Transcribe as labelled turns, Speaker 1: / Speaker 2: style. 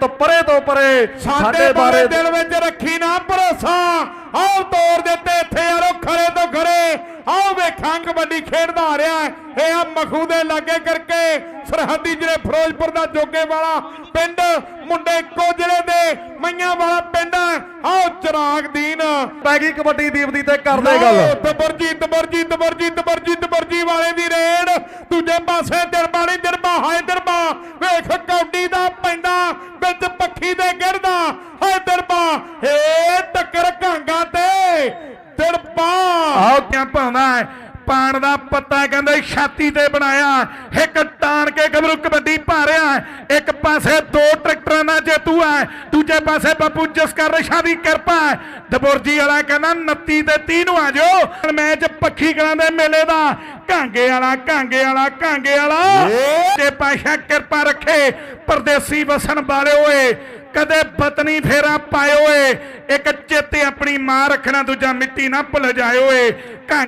Speaker 1: ਪੁੱਤ ਪਰੇ ਤੋਂ ਪਰੇ
Speaker 2: ਸਾਡੇ ਬਾਰੇ ਦਿਲ ਵਿੱਚ ਰੱਖੀ ਨਾ ਭਰੋਸਾ। ਆਓ ਤੋੜ ਦਿੱਤੇ ਇੱਥੇ ਯਾਰੋ ਖਰੇ ਤੋਂ ਖਰੇ ਆਓ ਵੇਖਾਂ ਕਬੱਡੀ ਖੇਡਦਾ ਆ ਰਿਹਾ ਹੈ। ਇਹ ਆ ਮਖੂ ਦੇ ਲਾਗੇ ਕਰਕੇ ਸਰਹੱਦੀ ਜਿਹੜੇ ਫਿਰੋਜ਼ਪੁਰ ਦਾ ਜੋਗੇ ਵਾਲਾ ਪਿੰਡ ਮੁੰਡੇ ਇੱਕੋ ਜ਼ਿਲ੍ਹੇ ਦੇ ਮਈਆਂ ਵਾਲਾ ਪਿੰਡ। ਆਓ ਚਿਰਾਗ ਦੀਨ।
Speaker 1: ਪੈ ਗਈ ਕਬੱਡੀ ਦੀਪ ਦੀ ਤੇ ਕਰਦੇ ਗੱਲ।
Speaker 2: ਤਬਰਜੀ ਤਬਰਜੀ ਤਬਰਜੀ ਤਬਰਜੀ ਤਬਰਜੀ ਵਾਲੇ ਦੀ ਰੇਡ। ਦੂਜੇ ਪਾਸੇ ਦਿਰਬਾ ਨਹੀਂ ਦਿਰਬਾ ਹਾਏ ਦਿਰਬਾ ਵੇਖ ਕੌਡੀ ਦਾ ਪੈਂਦਾ, ਵਿੱਚ ਪੱਖੀ ਦੇ ਗਿਰਦਾ। ਹਾਏ ਦਿਰਬਾ ਏ ਟੱਕਰ ਘਾਂਗਾ ਤੇ, ਦਿਰਬਾ।
Speaker 3: ਆਓ ਕਿਆ ਪਾਉਂਦਾ ਪਾਣ ਦਾ ਪੱਤਾ ਕਹਿੰਦੇ ਛਾਤੀ ਤੇ ਬਣਾਇਆ। ਇੱਕ ਟਾਣ ਕੇ ਗਬਰੂ ਕਬੱਡੀ ਪਾ ਇੱਕ ਪਾਸੇ ਦੋ ਟਰੈਕਟਰਾਂ ਦਾ ਜੇਤੂ ਹੈ। ਦੂਜੇ ਪਾਸੇ ਬਾਪੂ ਜਸਕਰ ਰਿਸ਼ਾ ਦੀ ਕਿਰਪਾ ਦਬੁਰਜੀ ਵਾਲਾ ਕਹਿੰਦਾ 29 ਤੇ 30 ਨੂੰ ਆ ਜਾਓ। ਮੈਚ ਪੱਖੀ ਕਲਾਂ ਦੇ ਮੇਲੇ ਦਾ ਕਾਂਗੇ ਵਾਲਾ ਕਾਂਗੇ ਵਾਲਾ ਕਾਂਗੇ ਵਾਲਾ। ਤੇ ਪਾਸ਼ਾ ਕਿਰਪਾ ਰੱਖੇ ਪਰਦੇਸੀ ਵਸਣ ਵਾਲੇ ਓਏ ਕਦੇ ਪਤਨੀ ਫੇਰਾ ਪਾਏ ਓਏ ਇੱਕ ਚੇਤੇ ਆਪਣੀ ਮਾਂ ਰੱਖਣਾ ਦੂਜਾ ਮਿੱਟੀ ਨਾ ਭੁੱਲ ਜਾਏ ਓਏ। ਕਾਂ